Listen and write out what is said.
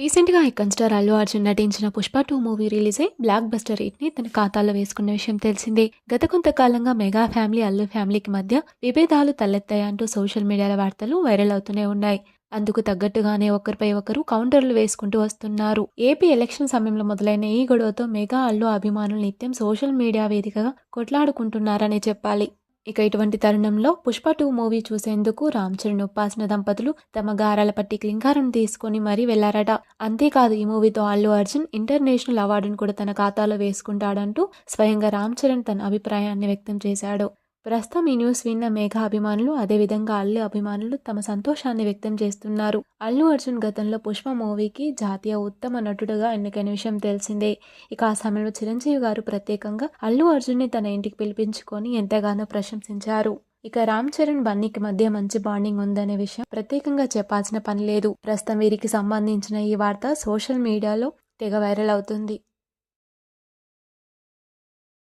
రీసెంట్గా icon star Allu Arjun నటించిన Pushpa two movie release అయి బ్లాక్ బస్టర్ హిట్ని తన ఖాతాలో వేసుకున్న విషయం తెలిసిందే. గత కొంతకాలంగా మెగా ఫ్యామిలీ అల్లు ఫ్యామిలీకి మధ్య విభేదాలు తలెత్తాయంటూ సోషల్ మీడియాల వార్తలు వైరల్ అవుతూనే ఉన్నాయి. అందుకు తగ్గట్టుగానే ఒకరిపై ఒకరు కౌంటర్లు వేసుకుంటూ వస్తున్నారు. ఏపీ ఎలక్షన్ సమయంలో మొదలైన ఈ గొడవతో మెగా అల్లు అభిమానులు నిత్యం సోషల్ మీడియా వేదికగా కొట్లాడుకుంటున్నారనే చెప్పాలి. ఇక ఇటువంటి తరుణంలో పుష్ప టూ మూవీ చూసేందుకు రామ్ చరణ్ ఉపాసన దంపతులు తమ గారాల పట్టి క్లింకారం తీసుకొని మరీ వెళ్ళారట. అంతేకాదు ఈ మూవీతో అల్లు అర్జున్ ఇంటర్నేషనల్ అవార్డును కూడా తన ఖాతాలో వేసుకుంటాడంటూ స్వయంగా రామ్ చరణ్ తన అభిప్రాయాన్ని వ్యక్తం చేశాడు. ప్రస్తుతం ఈ న్యూస్ విన్న మేఘ అభిమానులు అదేవిధంగా అల్లు అభిమానులు తమ సంతోషాన్ని వ్యక్తం చేస్తున్నారు. అల్లు అర్జున్ గతంలో పుష్ప మూవీకి జాతీయ ఉత్తమ నటుడుగా ఎన్నికైన విషయం తెలిసిందే. ఇక ఆ సమయంలో చిరంజీవి గారు ప్రత్యేకంగా అల్లు అర్జున్ని తన ఇంటికి పిలిపించుకొని ఎంతగానో ప్రశంసించారు. ఇక రామ్ చరణ్ బన్నీకి మధ్య మంచి బాండింగ్ ఉందనే విషయం ప్రత్యేకంగా చెప్పాల్సిన పని లేదు. ప్రస్తుతం వీరికి సంబంధించిన ఈ వార్త సోషల్ మీడియాలో తెగ వైరల్ అవుతుంది.